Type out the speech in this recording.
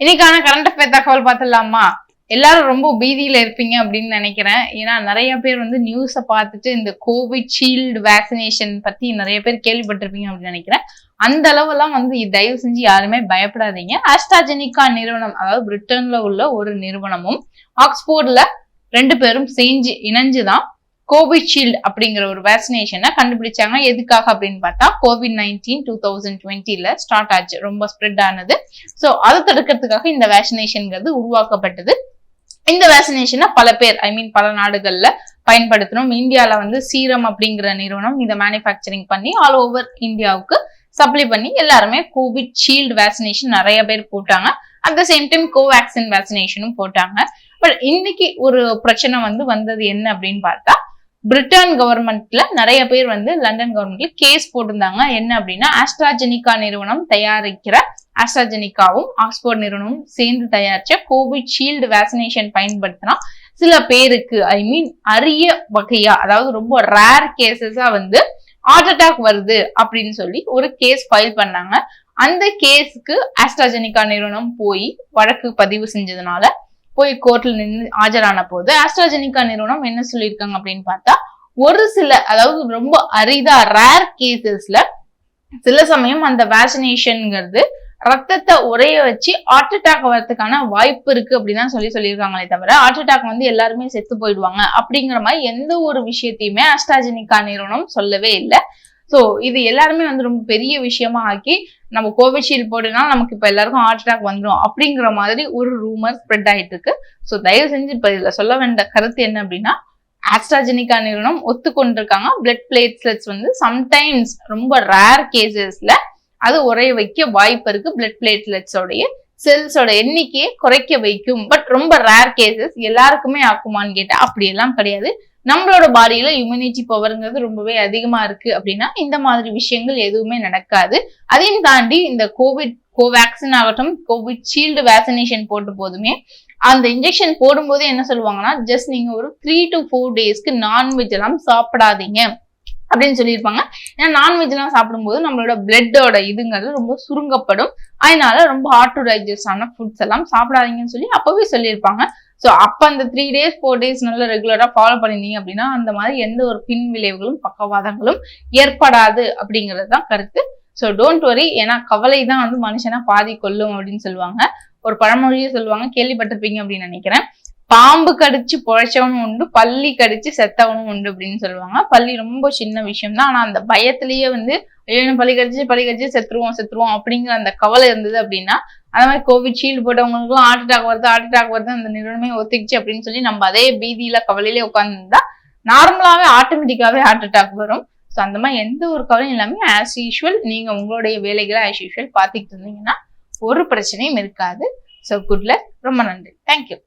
இன்னைக்கான current affair தகவல் பார்த்துடலாமா? எல்லாரும் ரொம்ப பீதியில இருப்பீங்க அப்படின்னு நினைக்கிறேன். ஏன்னா நிறைய பேர் வந்து நியூஸை பார்த்துட்டு இந்த கோவிஷீல்டு வேக்சினேஷன் பத்தி நிறைய பேர் கேள்விப்பட்டிருப்பீங்க அப்படின்னு நினைக்கிறேன். அந்த அளவெல்லாம் வந்து தயவு செஞ்சு யாருமே பயப்படாதீங்க. ஆஸ்ட்ராஜெனிகா நிறுவனம் அதாவது பிரிட்டன்ல உள்ள ஒரு நிறுவனமும் ஆக்ஸ்போர்ட்ல ரெண்டு பேரும் செஞ்சு இணைஞ்சுதான் கோவிஷீல்டு அப்படிங்கிற ஒரு வேக்சினேஷனை கண்டுபிடிச்சாங்க. எதுக்காக அப்படின்னு பார்த்தா கோவிட் நைன்டீன் டூ தௌசண்ட் டுவெண்ட்டில ஸ்டார்ட் ஆச்சு. ரொம்ப ஸ்ப்ரெட் ஆனது. ஸோ அதை தடுக்கிறதுக்காக இந்த வேக்சினேஷன்ங்கிறது உருவாக்கப்பட்டது. இந்த வேக்சினேஷனை பல பேர் ஐ மீன் பல நாடுகளில் பயன்படுத்தணும் இந்தியாவில் வந்து சீரம் அப்படிங்கிற நிறுவனம் இதை மேனுஃபேக்சரிங் பண்ணி ஆல் ஓவர் இந்தியாவுக்கு சப்ளை பண்ணி எல்லாருமே கோவிட் ஷீல்டு வேக்சினேஷன் நிறைய பேர் போட்டாங்க. At the same time Covaxin வேக்சினேஷனும் போட்டாங்க. பட் இன்னைக்கு ஒரு பிரச்சனை வந்து வந்தது என்ன அப்படின்னு பார்த்தா பிரிட்டன் கவர்மெண்ட்ல நிறைய பேர் வந்து லண்டன் கவர்மெண்ட்ல கேஸ் போட்டிருந்தாங்க. என்ன அப்படின்னா ஆஸ்ட்ராஜெனிகா நிறுவனம் தயாரிக்கிற ஆஸ்ட்ராஜெனிகாவும் ஆக்ஸ்போர்ட் நிறுவனமும் சேர்ந்து தயாரிச்ச கோவிஷீல்டு வேக்சினேஷன் பயன்படுத்தினா சில பேருக்கு ஐ மீன் அரிய வகையா அதாவது ரொம்ப ரேர் கேசஸா வந்து ஹார்ட் அட்டாக் வருது அப்படின்னு சொல்லி ஒரு கேஸ் ஃபைல் பண்ணாங்க. அந்த கேஸுக்கு ஆஸ்ட்ராஜெனிகா நிறுவனம் போய் வழக்கு பதிவு செஞ்சதுனால போய் கோர்ட்ல நின்று ஆஜரான போது ஆஸ்ட்ராஜெனிகா நிறுவனம் என்ன சொல்லியிருக்காங்க அப்படின்னு பார்த்தா ஒரு சில அதாவது ரொம்ப அரிதா ரேர் கேசஸ்ல சில சமயம் அந்த வேக்சினேஷன்ங்கிறது ரத்தத்தை உரைய வச்சு ஹார்ட் அட்டாக் வரதுக்கான வாய்ப்பு இருக்கு அப்படின்னு சொல்லி சொல்லியிருக்காங்களே தவிர ஹார்ட் அட்டாக் வந்து எல்லாருமே செத்து போயிடுவாங்க அப்படிங்கிற மாதிரி எந்த ஒரு விஷயத்தையுமே ஆஸ்ட்ராஜெனிகா நிறுவனம் சொல்லவே இல்லை. ஸோ இது எல்லாருமே வந்து ரொம்ப பெரிய விஷயமா ஆக்கி நம்ம கோவிஷீல்டு போட்டுனா நமக்கு இப்போ எல்லாருக்கும் ஹார்ட் அட்டாக் வந்துடும் அப்படிங்கிற மாதிரி ஒரு ரூமர் ஸ்ப்ரெட் ஆகிட்டு இருக்கு ஸோ தயவு செஞ்சு இப்போ இதில் சொல்ல வேண்டிய கருத்து என்ன அப்படின்னா ஆஸ்ட்ராஜெனிகா நிறுவனம் ஒத்துக்கொண்டிருக்காங்க. பிளட் பிளேட்லெட்ஸ் வந்து சம்டைம்ஸ் ரொம்ப ரேர் கேசஸ்ல அது உரைய வைக்க வாய்ப்பு இருக்கு பிளட் பிளேட்லெட்ஸோடைய செல்ஸோட எண்ணிக்கையை குறைக்க வைக்கும். பட் ரொம்ப ரேர் கேசஸ் எல்லாருக்குமே ஆக்குமான்னு கேட்டா அப்படியெல்லாம் கிடையாது. நம்மளோட பாடியில இம்யூனிட்டி பவர்ங்கிறது ரொம்பவே அதிகமா இருக்கு அப்படின்னா இந்த மாதிரி விஷயங்கள் எதுவுமே நடக்காது. அதையும் தாண்டி இந்த கோவிட் கோவேக்சின் ஆகட்டும் கோவிட் ஷீல்டு வேக்சினேஷன் போட்ட போதுமே அந்த இன்ஜெக்ஷன் போடும்போது என்ன சொல்லுவாங்கன்னா ஜஸ்ட் நீங்க ஒரு த்ரீ டு ஃபோர் டேஸ்க்கு நான்வெஜ் எல்லாம் சாப்பிடாதீங்க. அப்படின்னு சொல்லியிருப்பாங்க. ஏன்னா நான்வெஜ் எல்லாம் சாப்பிடும்போது நம்மளோட பிளட்டோட இதுங்கிறது ரொம்ப சுருங்கப்படும். அதனால ரொம்ப ஹார்ட் டு டைஜஸ்ட் ஆன ஃபுட்ஸ் எல்லாம் சாப்பிடாதீங்கன்னு சொல்லி அப்பவே சொல்லியிருப்பாங்க. ஸோ அப்போ அந்த த்ரீ டேஸ் ஃபோர் டேஸ் நல்லா ரெகுலராக ஃபாலோ பண்ணிருந்தீங்க அப்படின்னா அந்த மாதிரி எந்த ஒரு பின் விளைவுகளும் பக்கவாதங்களும் ஏற்படாது அப்படிங்கிறது தான் கருத்து. ஸோ டோன்ட் வரி ஏன்னா கவலை தான் வந்து மனுஷனை பாதி கொல்லும் அப்படின்னு சொல்லுவாங்க. ஒரு பழமொழியே சொல்லுவாங்க. கேள்விப்பட்டிருப்பீங்க அப்படின்னு நினைக்கிறேன். பாம்பு கடிச்சு பொழைச்சவனும் உண்டு பள்ளி கடிச்சு செத்தவனும் உண்டு அப்படின்னு சொல்லுவாங்க. பள்ளி ரொம்ப சின்ன விஷயம் தான் ஆனால் அந்த பயத்திலேயே வந்து ஐயோ பழி கடிச்சு பழி கடிச்சு செத்துருவோம் செத்துருவோம் அப்படிங்கிற அந்த கவலை இருந்தது அப்படின்னா அந்த மாதிரி கோவிட் ஷீல்டு போட்டவங்களுக்கும் ஹார்ட் அட்டாக் வருது ஹார்ட் அட்டாக் வருது அந்த நிறுவனமே ஒத்துக்கிச்சு அப்படின்னு சொல்லி நம்ம அதே பீதியில கவலையிலே உட்காந்துருந்தா நார்மலாவே ஆட்டோமேட்டிக்காவே ஹார்ட் அட்டாக் வரும். ஸோ அந்த மாதிரி எந்த ஒரு கவலையும் இல்லாமல் ஆஸ் யூஷுவல் நீங்க உங்களுடைய வேலைகளை ஆஸ் யூஷுவல் பார்த்துக்கிட்டு இருந்தீங்கன்னா ஒரு பிரச்சனையும் இருக்காது. ஸோ குட்ல ரொம்ப நன்றி. தேங்க்யூ